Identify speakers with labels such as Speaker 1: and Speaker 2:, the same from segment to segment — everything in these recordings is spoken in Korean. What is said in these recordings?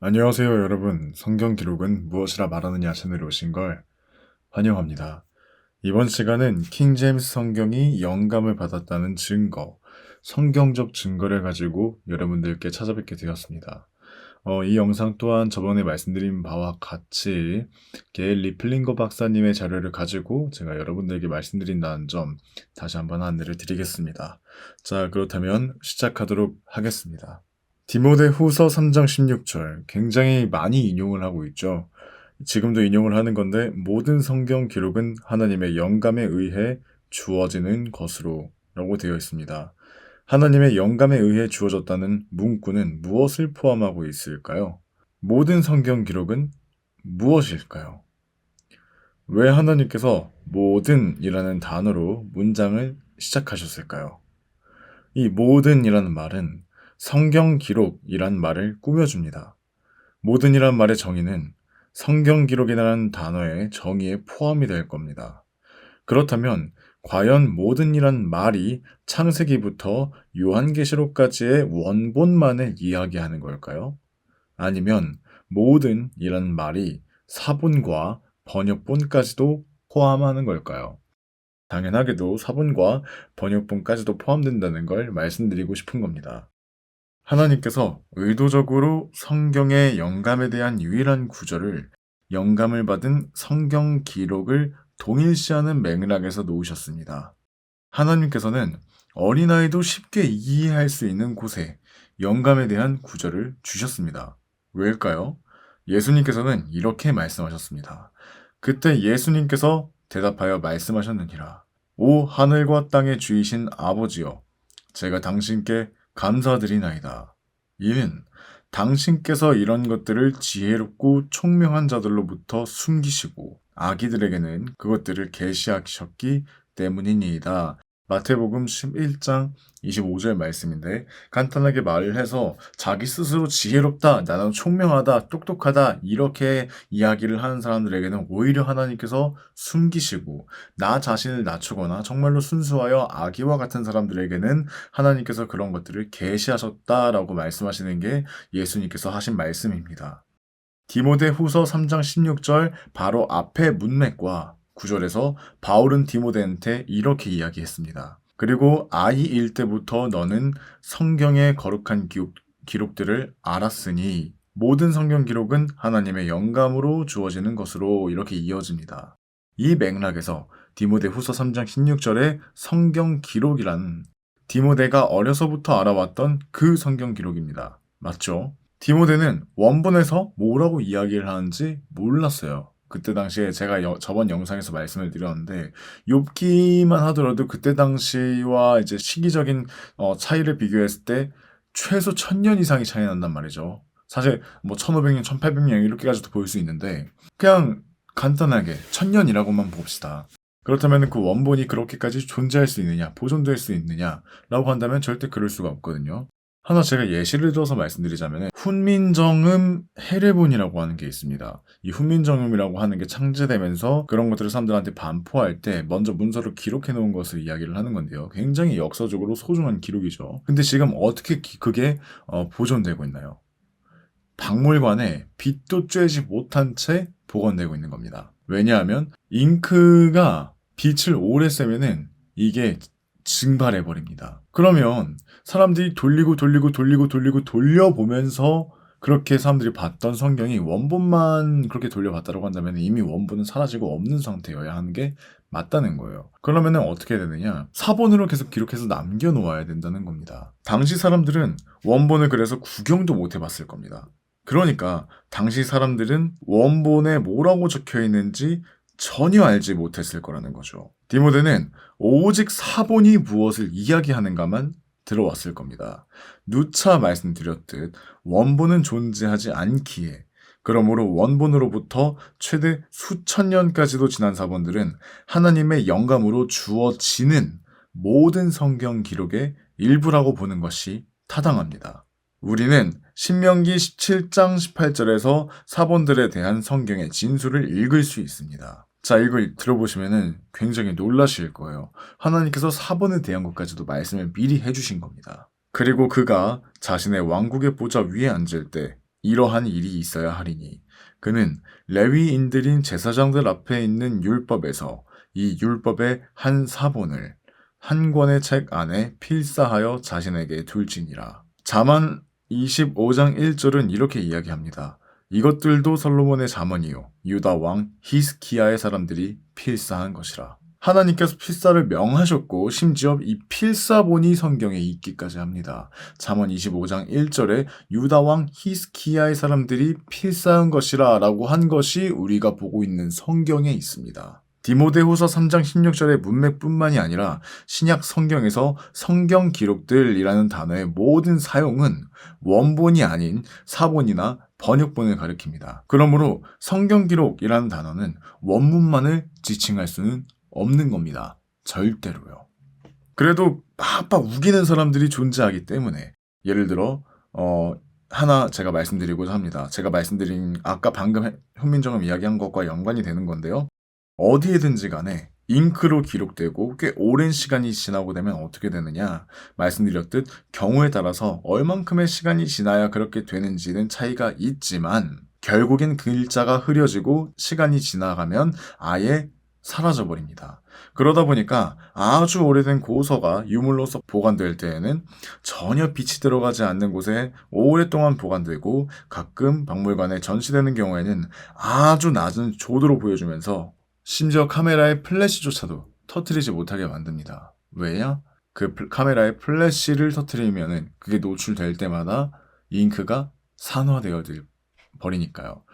Speaker 1: 안녕하세요, 여러분. 성경 기록은 무엇이라 말하느냐 채널에 오신 걸 환영합니다. 이번 시간은 킹제임스 성경이 영감을 받았다는 증거, 성경적 증거를 가지고 여러분들께 찾아뵙게 되었습니다. 어, 이 영상 또한 저번에 말씀드린 바와 같이 게일 리플링거 박사님의 자료를 가지고 제가 여러분들에게 말씀드린다는 점 다시 한번 안내를 드리겠습니다. 자, 그렇다면 시작하도록 하겠습니다. 디모데 후서 3장 16절 굉장히 많이 인용을 하고 있죠. 지금도 인용을 하는 건데 모든 성경 기록은 하나님의 영감에 의해 주어지는 것으로 라고 되어 있습니다. 하나님의 영감에 의해 주어졌다는 문구는 무엇을 포함하고 있을까요? 모든 성경 기록은 무엇일까요? 왜 하나님께서 모든이라는 단어로 문장을 시작하셨을까요? 이 모든이라는 말은 성경 기록이란 말을 꾸며줍니다. 모든이란 말의 정의는 성경 기록이라는 단어의 정의에 포함이 될 겁니다. 그렇다면 과연 모든이란 말이 창세기부터 요한계시록까지의 원본만을 이야기하는 걸까요? 아니면 모든이란 말이 사본과 번역본까지도 포함하는 걸까요? 당연하게도 사본과 번역본까지도 포함된다는 걸 말씀드리고 싶은 겁니다. 하나님께서 의도적으로 성경의 영감에 대한 유일한 구절을 영감을 받은 성경 기록을 동일시하는 맥락에서 놓으셨습니다. 하나님께서는 어린아이도 쉽게 이해할 수 있는 곳에 영감에 대한 구절을 주셨습니다. 왜일까요? 예수님께서는 이렇게 말씀하셨습니다. 그때 예수님께서 대답하여 말씀하셨느니라. 오 하늘과 땅의 주이신 아버지여, 제가 당신께 감사드리나이다. 이는 당신께서 이런 것들을 지혜롭고 총명한 자들로부터 숨기시고 아기들에게는 그것들을 계시하셨기 때문이니이다. 마태복음 11장 25절 말씀인데 간단하게 말을 해서 자기 스스로 지혜롭다, 나는 총명하다, 똑똑하다 이렇게 이야기를 하는 사람들에게는 오히려 하나님께서 숨기시고 나 자신을 낮추거나 정말로 순수하여 아기와 같은 사람들에게는 하나님께서 그런 것들을 계시하셨다라고 말씀하시는 게 예수님께서 하신 말씀입니다. 디모데 후서 3장 16절 바로 앞에 문맥과 9절에서 바울은 디모데한테 이렇게 이야기했습니다. 그리고 아이일 때부터 너는 성경의 거룩한 기록, 기록들을 알았으니 모든 성경 기록은 하나님의 영감으로 주어지는 것으로 이렇게 이어집니다. 이 맥락에서 디모데 후서 3장 16절에 성경 기록이란 디모데가 어려서부터 알아왔던 그 성경 기록입니다. 맞죠? 디모데는 원본에서 뭐라고 이야기를 하는지 몰랐어요. 그때 당시에 제가 여, 저번 영상에서 말씀을 드렸는데 욥기만 하더라도 그때 당시와 이제 시기적인 어, 차이를 비교했을 때 최소 천 년 이상이 차이 난단 말이죠. 사실 뭐 1500년, 1800년 이렇게까지도 보일 수 있는데 그냥 간단하게 천년이라고만 봅시다. 그렇다면 그 원본이 그렇게까지 존재할 수 있느냐, 보존될 수 있느냐라고 한다면 절대 그럴 수가 없거든요. 하나 제가 예시를 들어서 말씀드리자면 훈민정음 해례본이라고 하는 게 있습니다. 이 훈민정음이라고 하는 게 창제되면서 그런 것들을 사람들한테 반포할 때 먼저 문서로 기록해 놓은 것을 이야기를 하는 건데요. 굉장히 역사적으로 소중한 기록이죠. 근데 지금 어떻게 기, 그게 어, 보존되고 있나요? 박물관에 빛도 쬐지 못한 채 보관되고 있는 겁니다. 왜냐하면 잉크가 빛을 오래 쐬면은 이게 증발해 버립니다. 그러면 사람들이 돌리고 돌리고 돌리고 돌리고 돌려보면서 그렇게 사람들이 봤던 성경이 원본만 그렇게 돌려봤다고 한다면 이미 원본은 사라지고 없는 상태여야 하는 게 맞다는 거예요. 그러면 어떻게 되느냐? 사본으로 계속 기록해서 남겨놓아야 된다는 겁니다. 당시 사람들은 원본을 그래서 구경도 못 해봤을 겁니다. 그러니까 당시 사람들은 원본에 뭐라고 적혀 있는지 전혀 알지 못했을 거라는 거죠. 디모데는 오직 사본이 무엇을 이야기하는가만 들어왔을 겁니다. 누차 말씀드렸듯 원본은 존재하지 않기에 그러므로 원본으로부터 최대 수천 년까지도 지난 사본들은 하나님의 영감으로 주어지는 모든 성경 기록의 일부라고 보는 것이 타당합니다. 우리는 신명기 17장 18절에서 사본들에 대한 성경의 진술을 읽을 수 있습니다. 자, 이걸 들어보시면 굉장히 놀라실 거예요. 하나님께서 사본에 대한 것까지도 말씀을 미리 해주신 겁니다. 그리고 그가 자신의 왕국의 보좌 위에 앉을 때 이러한 일이 있어야 하리니 그는 레위인들인 제사장들 앞에 있는 율법에서 이 율법의 한 사본을 한 권의 책 안에 필사하여 자신에게 둘지니라. 자만 25장 1절은 이렇게 이야기합니다. 이것들도 솔로몬의 자문이요 유다 왕 히스키야의 사람들이 필사한 것이라. 하나님께서 필사를 명하셨고 심지어 이 필사본이 성경에 있기까지 합니다. 잠언 25장 1절에 유다 왕 히스키야의 사람들이 필사한 것이라 라고 한 것이 우리가 보고 있는 성경에 있습니다. 디모데후서 3장 16절의 문맥뿐만이 아니라 신약 성경에서 성경 기록들이라는 단어의 모든 사용은 원본이 아닌 사본이나 번역본을 가리킵니다. 그러므로 성경 기록이라는 단어는 원문만을 지칭할 수는 없는 겁니다. 절대로요. 그래도 빡빡 우기는 사람들이 존재하기 때문에 예를 들어 어 하나 제가 말씀드리고자 합니다. 제가 말씀드린 아까 방금 현민정음 이야기한 것과 연관이 되는 건데요. 어디에든지 간에 잉크로 기록되고 꽤 오랜 시간이 지나고 되면 어떻게 되느냐 말씀드렸듯 경우에 따라서 얼만큼의 시간이 지나야 그렇게 되는지는 차이가 있지만 결국엔 글자가 흐려지고 시간이 지나가면 아예 사라져 버립니다. 그러다 보니까 아주 오래된 고서가 유물로서 보관될 때에는 전혀 빛이 들어가지 않는 곳에 오랫동안 보관되고 가끔 박물관에 전시되는 경우에는 아주 낮은 조도로 보여주면서 심지어 카메라의 플래시조차도 터트리지 못하게 만듭니다. 왜냐? 그 플- 카메라의 플래시를 터트리면은 그게 노출될 때마다 잉크가 산화되어 버리니까요.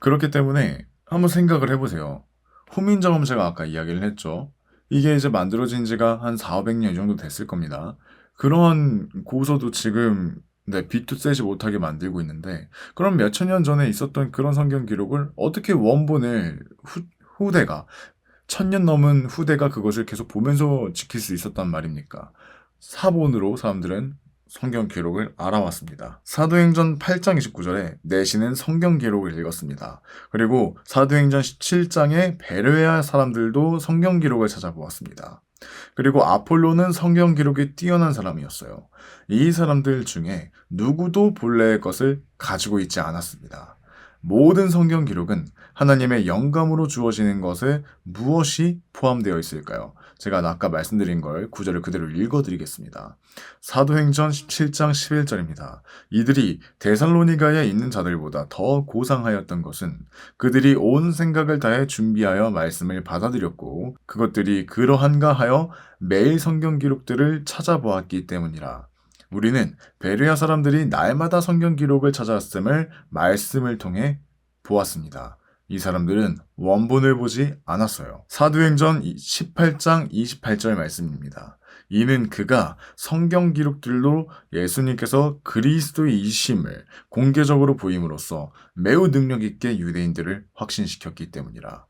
Speaker 1: 그렇기 때문에 한번 생각을 해보세요. 후민정음 제가 아까 이야기를 했죠. 이게 이제 만들어진 지가 한 4, 500년 이 정도 됐을 겁니다. 그런 고서도 지금 네, 빛도 쐬지 못하게 만들고 있는데 그럼 몇천 년 전에 있었던 그런 성경 기록을 어떻게 원본을 후, 후대가 천년 넘은 후대가 그것을 계속 보면서 지킬 수 있었단 말입니까? 사본으로 사람들은 성경 기록을 알아왔습니다. 사도행전 8장 29절에 내시는 성경 기록을 읽었습니다. 그리고 사도행전 17장에 베르야 사람들도 성경 기록을 찾아보았습니다. 그리고 아폴로는 성경 기록에 뛰어난 사람이었어요. 이 사람들 중에 누구도 본래의 것을 가지고 있지 않았습니다. 모든 성경 기록은 하나님의 영감으로 주어지는 것에 무엇이 포함되어 있을까요? 제가 아까 말씀드린 걸 구절을 그대로 읽어드리겠습니다. 사도행전 17장 11절입니다. 이들이 데살로니가에 있는 자들보다 더 고상하였던 것은 그들이 온 생각을 다해 준비하여 말씀을 받아들였고 그것들이 그러한가 하여 매일 성경 기록들을 찾아보았기 때문이라. 우리는 베르야 사람들이 날마다 성경 기록을 찾아왔음을 말씀을 통해 보았습니다. 이 사람들은 원본을 보지 않았어요. 사도행전 18장 28절 말씀입니다. 이는 그가 성경 기록들로 예수님께서 그리스도이심을 공개적으로 보임으로써 매우 능력 있게 유대인들을 확신시켰기 때문이라.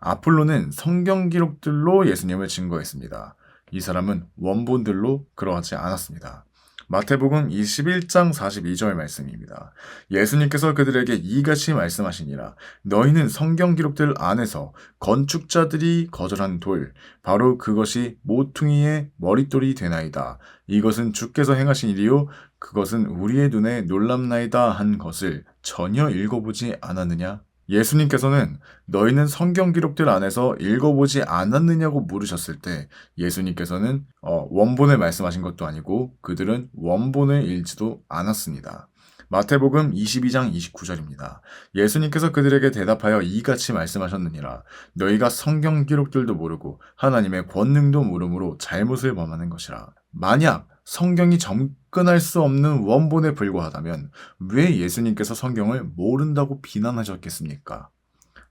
Speaker 1: 아폴로는 성경 기록들로 예수님을 증거했습니다. 이 사람은 원본들로 그러하지 않았습니다. 마태복음 21장 42절 말씀입니다. 예수님께서 그들에게 이같이 말씀하시니라. 너희는 성경 기록들 안에서 건축자들이 거절한 돌, 바로 그것이 모퉁이의 머릿돌이 되나이다. 이것은 주께서 행하신 일이요. 그것은 우리의 눈에 놀랍나이다 한 것을 전혀 읽어보지 않았느냐? 예수님께서는 너희는 성경 기록들 안에서 읽어보지 않았느냐고 물으셨을 때 예수님께서는 어, 원본을 말씀하신 것도 아니고 그들은 원본을 읽지도 않았습니다. 마태복음 22장 29절입니다. 예수님께서 그들에게 대답하여 이같이 말씀하셨느니라. 너희가 성경 기록들도 모르고 하나님의 권능도 모르므로 잘못을 범하는 것이라. 만약 성경이 접근할 수 없는 원본에 불과하다면 왜 예수님께서 성경을 모른다고 비난하셨겠습니까?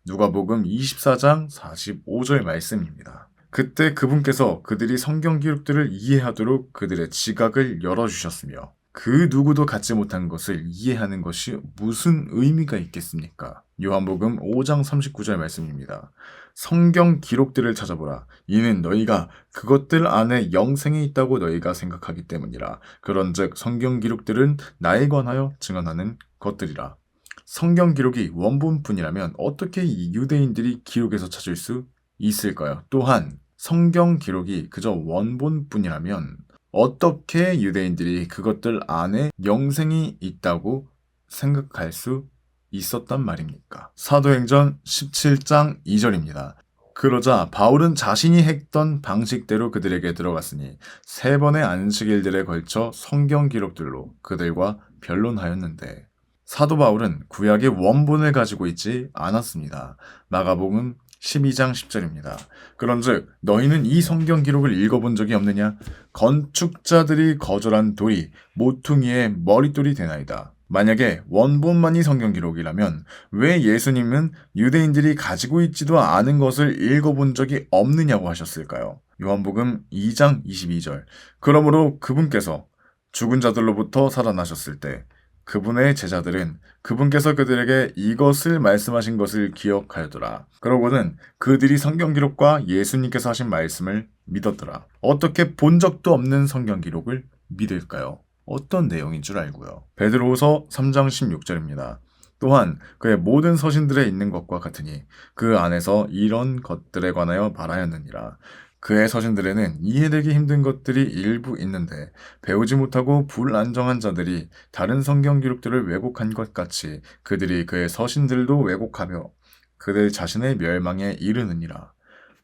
Speaker 1: 누가복음 24장 45절 말씀입니다. 그때 그분께서 그들이 성경 기록들을 이해하도록 그들의 지각을 열어주셨으며 그 누구도 갖지 못한 것을 이해하는 것이 무슨 의미가 있겠습니까? 요한복음 5장 39절 말씀입니다. 성경 기록들을 찾아보라. 이는 너희가 그것들 안에 영생이 있다고 너희가 생각하기 때문이라. 그런즉 성경 기록들은 나에 관하여 증언하는 것들이라. 성경 기록이 원본뿐이라면 어떻게 이 유대인들이 기록에서 찾을 수 있을까요? 또한 성경 기록이 그저 원본뿐이라면 어떻게 유대인들이 그것들 안에 영생이 있다고 생각할 수 있었단 말입니까? 사도행전 17장 2절입니다. 그러자 바울은 자신이 했던 방식대로 그들에게 들어갔으니 세 번의 안식일들에 걸쳐 성경 기록들로 그들과 변론하였는데 사도 바울은 구약의 원본을 가지고 있지 않았습니다. 마가복음 12장 10절입니다. 그런즉 너희는 이 성경 기록을 읽어본 적이 없느냐? 건축자들이 거절한 돌이 모퉁이의 머릿돌이 되나이다. 만약에 원본만이 성경 기록이라면 왜 예수님은 유대인들이 가지고 있지도 않은 것을 읽어본 적이 없느냐고 하셨을까요? 요한복음 2장 22절. 그러므로 그분께서 죽은 자들로부터 살아나셨을 때 그분의 제자들은 그분께서 그들에게 이것을 말씀하신 것을 기억하였더라. 그러고는 그들이 성경 기록과 예수님께서 하신 말씀을 믿었더라. 어떻게 본 적도 없는 성경 기록을 믿을까요? 어떤 내용인 줄 알고요. 베드로후서 3장 16절입니다. 또한 그의 모든 서신들에 있는 것과 같으니 그 안에서 이런 것들에 관하여 말하였느니라. 그의 서신들에는 이해되기 힘든 것들이 일부 있는데 배우지 못하고 불안정한 자들이 다른 성경 기록들을 왜곡한 것 같이 그들이 그의 서신들도 왜곡하며 그들 자신의 멸망에 이르느니라.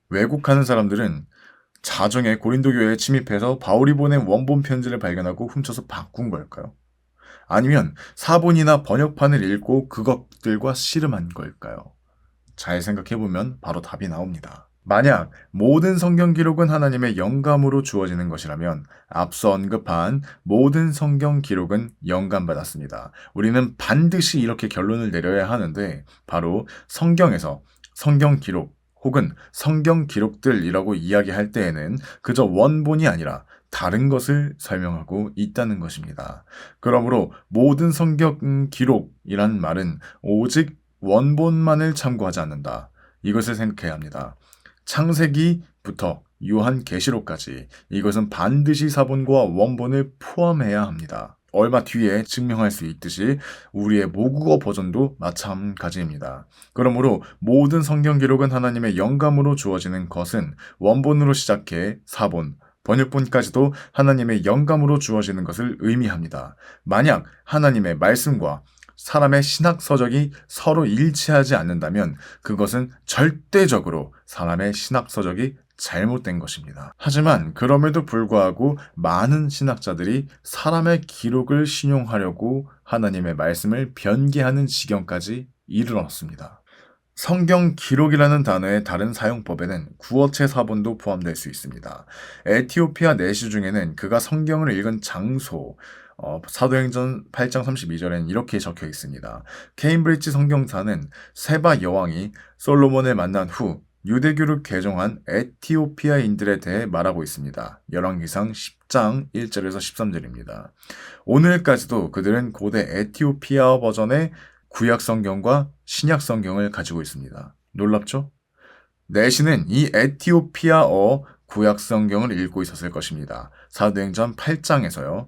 Speaker 1: 왜곡하는 사람들은 자정에 고린도 교회에 침입해서 바울이 보낸 원본 편지를 발견하고 훔쳐서 바꾼 걸까요? 아니면 사본이나 번역판을 읽고 그것들과 씨름한 걸까요? 잘 생각해보면 바로 답이 나옵니다. 만약 모든 성경 기록은 하나님의 영감으로 주어지는 것이라면 앞서 언급한 모든 성경 기록은 영감받았습니다. 우리는 반드시 이렇게 결론을 내려야 하는데 바로 성경에서 성경 기록 혹은 성경 기록들이라고 이야기할 때에는 그저 원본이 아니라 다른 것을 설명하고 있다는 것입니다. 그러므로 모든 성경 기록이란 말은 오직 원본만을 참고하지 않는다. 이것을 생각해야 합니다. 창세기부터 요한 계시록까지 이것은 반드시 사본과 원본을 포함해야 합니다. 얼마 뒤에 증명할 수 있듯이 우리의 모국어 버전도 마찬가지입니다. 그러므로 모든 성경 기록은 하나님의 영감으로 주어지는 것은 원본으로 시작해 사본, 번역본까지도 하나님의 영감으로 주어지는 것을 의미합니다. 만약 하나님의 말씀과 사람의 신학 서적이 서로 일치하지 않는다면 그것은 절대적으로 사람의 신학 서적이 잘못된 것입니다. 하지만 그럼에도 불구하고 많은 신학자들이 사람의 기록을 신용하려고 하나님의 말씀을 변개하는 지경까지 이르렀습니다. 성경 기록이라는 단어의 다른 사용법에는 구어체 사본도 포함될 수 있습니다. 에티오피아 내시 중에는 그가 성경을 읽은 장소, 어, 사도행전 8장 32절엔 이렇게 적혀 있습니다. 케임브리지 성경사는 세바 여왕이 솔로몬을 만난 후 유대교를 개종한 에티오피아인들에 대해 말하고 있습니다. 열왕기상 10장 1절에서 13절입니다. 오늘까지도 그들은 고대 에티오피아 버전의 구약 성경과 신약 성경을 가지고 있습니다. 놀랍죠? 내시는 이 에티오피아어 구약 성경을 읽고 있었을 것입니다. 사도행전 8장에서요.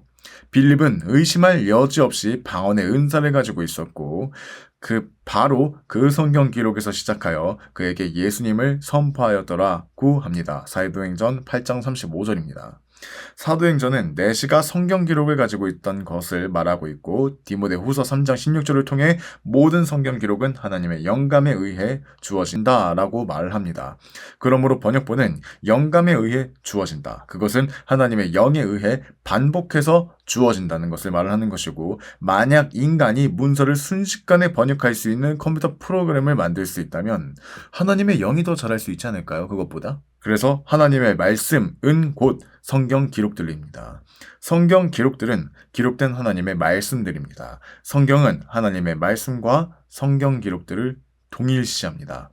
Speaker 1: 빌립은 의심할 여지 없이 방언의 은사를 가지고 있었고 그 바로 그 성경 기록에서 시작하여 그에게 예수님을 선포하였더라고 합니다. 사도행전 8장 35절입니다. 사도행전은 내시가 성경 기록을 가지고 있던 것을 말하고 있고 디모데 후서 3장 16절을 통해 모든 성경 기록은 하나님의 영감에 의해 주어진다라고 말을 합니다. 그러므로 번역본은 영감에 의해 주어진다. 그것은 하나님의 영에 의해 반복해서 주어진다는 것을 말을 하는 것이고 만약 인간이 문서를 순식간에 번역할 수 있는 컴퓨터 프로그램을 만들 수 있다면 하나님의 영이 더 잘할 수 있지 않을까요? 그것보다? 그래서 하나님의 말씀은 곧 성경 기록들입니다. 성경 기록들은 기록된 하나님의 말씀들입니다. 성경은 하나님의 말씀과 성경 기록들을 동일시합니다.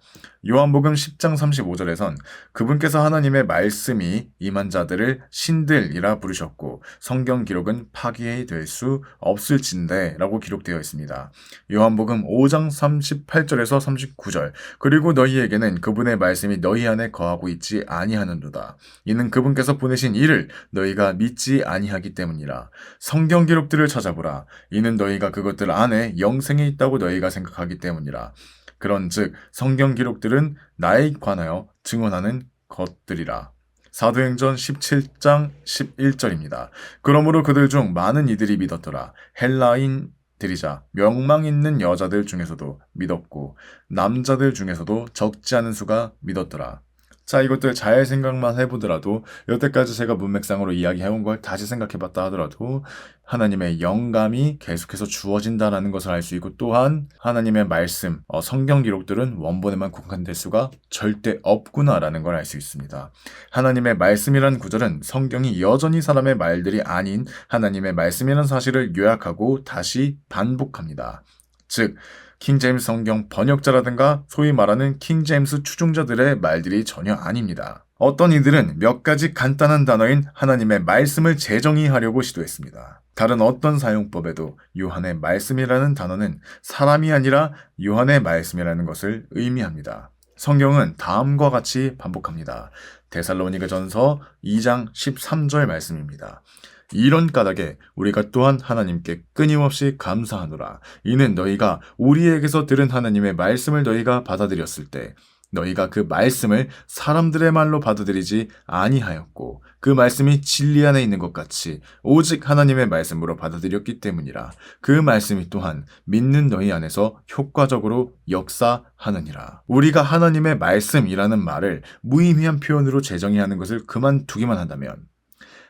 Speaker 1: 요한복음 10장 35절에선 그분께서 하나님의 말씀이 임한 자들을 신들이라 부르셨고 성경 기록은 파기될 수 없을진데 라고 기록되어 있습니다. 요한복음 5장 38절에서 39절 그리고 너희에게는 그분의 말씀이 너희 안에 거하고 있지 아니하는도다. 이는 그분께서 보내신 이를 너희가 믿지 아니하기 때문이라. 성경 기록들을 찾아보라. 이는 너희가 그것들 안에 영생이 있다고 너희가 생각하기 때문이라. 그런즉 성경 기록들은 나에 관하여 증언하는 것들이라. 사도행전 17장 11절입니다. 그러므로 그들 중 많은 이들이 믿었더라. 헬라인 드리자 명망 있는 여자들 중에서도 믿었고 남자들 중에서도 적지 않은 수가 믿었더라. 자, 이것들 잘 생각만 해보더라도 여태까지 제가 문맥상으로 이야기해온 걸 다시 생각해봤다 하더라도 하나님의 영감이 계속해서 주어진다라는 것을 알 수 있고 또한 하나님의 말씀, 어, 성경 기록들은 원본에만 국한될 수가 절대 없구나라는 걸 알 수 있습니다. 하나님의 말씀이란 구절은 성경이 여전히 사람의 말들이 아닌 하나님의 말씀이라는 사실을 요약하고 다시 반복합니다. 즉, 킹제임스 성경 번역자라든가 소위 말하는 킹제임스 추종자들의 말들이 전혀 아닙니다. 어떤 이들은 몇 가지 간단한 단어인 하나님의 말씀을 재정의하려고 시도했습니다. 다른 어떤 사용법에도 요한의 말씀이라는 단어는 사람이 아니라 요한의 말씀이라는 것을 의미합니다. 성경은 다음과 같이 반복합니다. 데살로니가 전서 2장 13절 말씀입니다. 이런 까닭에 우리가 또한 하나님께 끊임없이 감사하노라. 이는 너희가 우리에게서 들은 하나님의 말씀을 너희가 받아들였을 때 너희가 그 말씀을 사람들의 말로 받아들이지 아니하였고 그 말씀이 진리 안에 있는 것 같이 오직 하나님의 말씀으로 받아들였기 때문이라 그 말씀이 또한 믿는 너희 안에서 효과적으로 역사하느니라 우리가 하나님의 말씀이라는 말을 무의미한 표현으로 재정의하는 것을 그만두기만 한다면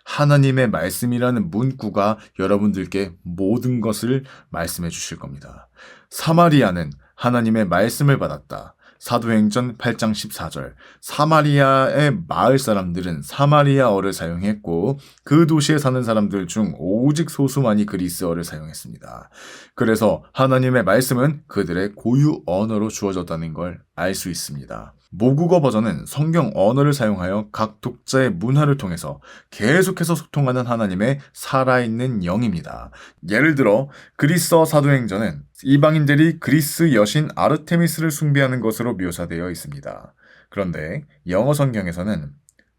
Speaker 1: 하나님의 말씀이라는 문구가 여러분들께 모든 것을 말씀해 주실 겁니다. 사마리아는 하나님의 말씀을 받았다. 사도행전 8장 14절. 사마리아의 마을 사람들은 사마리아어를 사용했고 그 도시에 사는 사람들 중 오직 소수만이 그리스어를 사용했습니다. 그래서 하나님의 말씀은 그들의 고유 언어로 주어졌다는 걸 알 수 있습니다. 모국어 버전은 성경 언어를 사용하여 각 독자의 문화를 통해서 계속해서 소통하는 하나님의 살아있는 영입니다. 예를 들어 그리스어 사도행전은 이방인들이 그리스 여신 아르테미스를 숭배하는 것으로 묘사되어 있습니다. 그런데 영어 성경에서는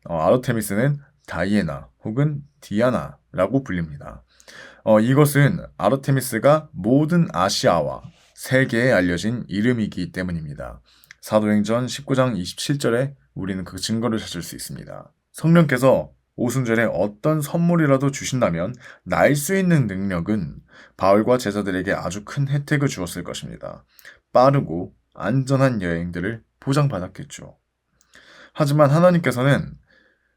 Speaker 1: 어, 아르테미스는 다이애나 혹은 디아나라고 불립니다. 어, 이것은 아르테미스가 모든 아시아와 세계에 알려진 이름이기 때문입니다. 사도행전 19장 27절에 우리는 그 증거를 찾을 수 있습니다. 성령께서 오순절에 어떤 선물이라도 주신다면 날 수 있는 능력은 바울과 제자들에게 아주 큰 혜택을 주었을 것입니다. 빠르고 안전한 여행들을 보장받았겠죠. 하지만 하나님께서는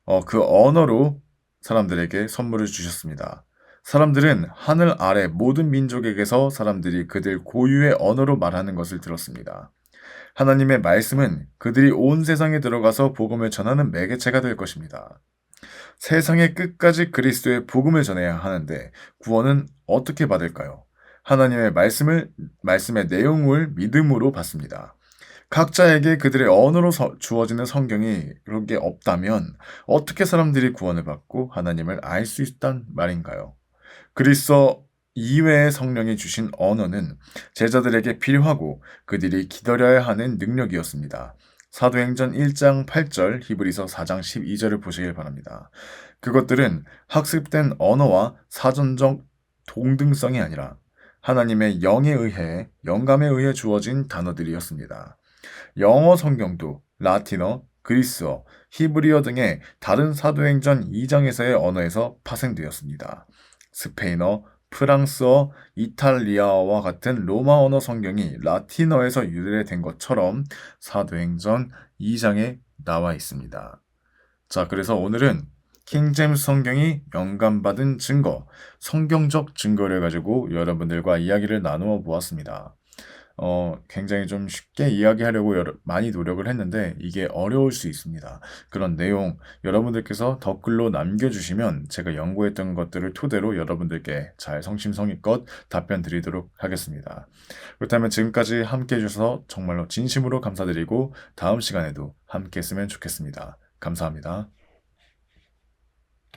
Speaker 1: 어, 그 언어로 사람들에게 선물을 주셨습니다. 사람들은 하늘 아래 모든 민족에게서 사람들이 그들 고유의 언어로 말하는 것을 들었습니다. 하나님의 말씀은 그들이 온 세상에 들어가서 복음을 전하는 매개체가 될 것입니다. 세상의 끝까지 그리스도의 복음을 전해야 하는데 구원은 어떻게 받을까요? 하나님의 말씀을 말씀의 내용을 믿음으로 받습니다. 각자에게 그들의 언어로 주어지는 성경이 그런 게 없다면 어떻게 사람들이 구원을 받고 하나님을 알 수 있단 말인가요? 그리스도 이외의 성령이 주신 언어는 제자들에게 필요하고 그들이 기다려야 하는 능력이었습니다. 사도행전 1장 8절, 히브리서 4장 12절을 보시길 바랍니다. 그것들은 학습된 언어와 사전적 동등성이 아니라 하나님의 영에 의해, 영감에 의해 주어진 단어들이었습니다. 영어 성경도 라틴어, 그리스어, 히브리어 등의 다른 사도행전 2장에서의 언어에서 파생되었습니다. 스페인어, 프랑스어, 이탈리아어와 같은 로마 언어 성경이 라틴어에서 유래된 것처럼 사도행전 2장에 나와 있습니다. 자, 그래서 오늘은 킹제임스 성경이 영감받은 증거, 성경적 증거를 가지고 여러분들과 이야기를 나누어 보았습니다. 어, 굉장히 좀 쉽게 이야기하려고 여러, 많이 노력을 했는데 이게 어려울 수 있습니다. 그런 내용 여러분들께서 댓글로 남겨주시면 제가 연구했던 것들을 토대로 여러분들께 잘 성심성의껏 답변 드리도록 하겠습니다. 그렇다면 지금까지 함께 해주셔서 정말로 진심으로 감사드리고 다음 시간에도 함께 했으면 좋겠습니다. 감사합니다.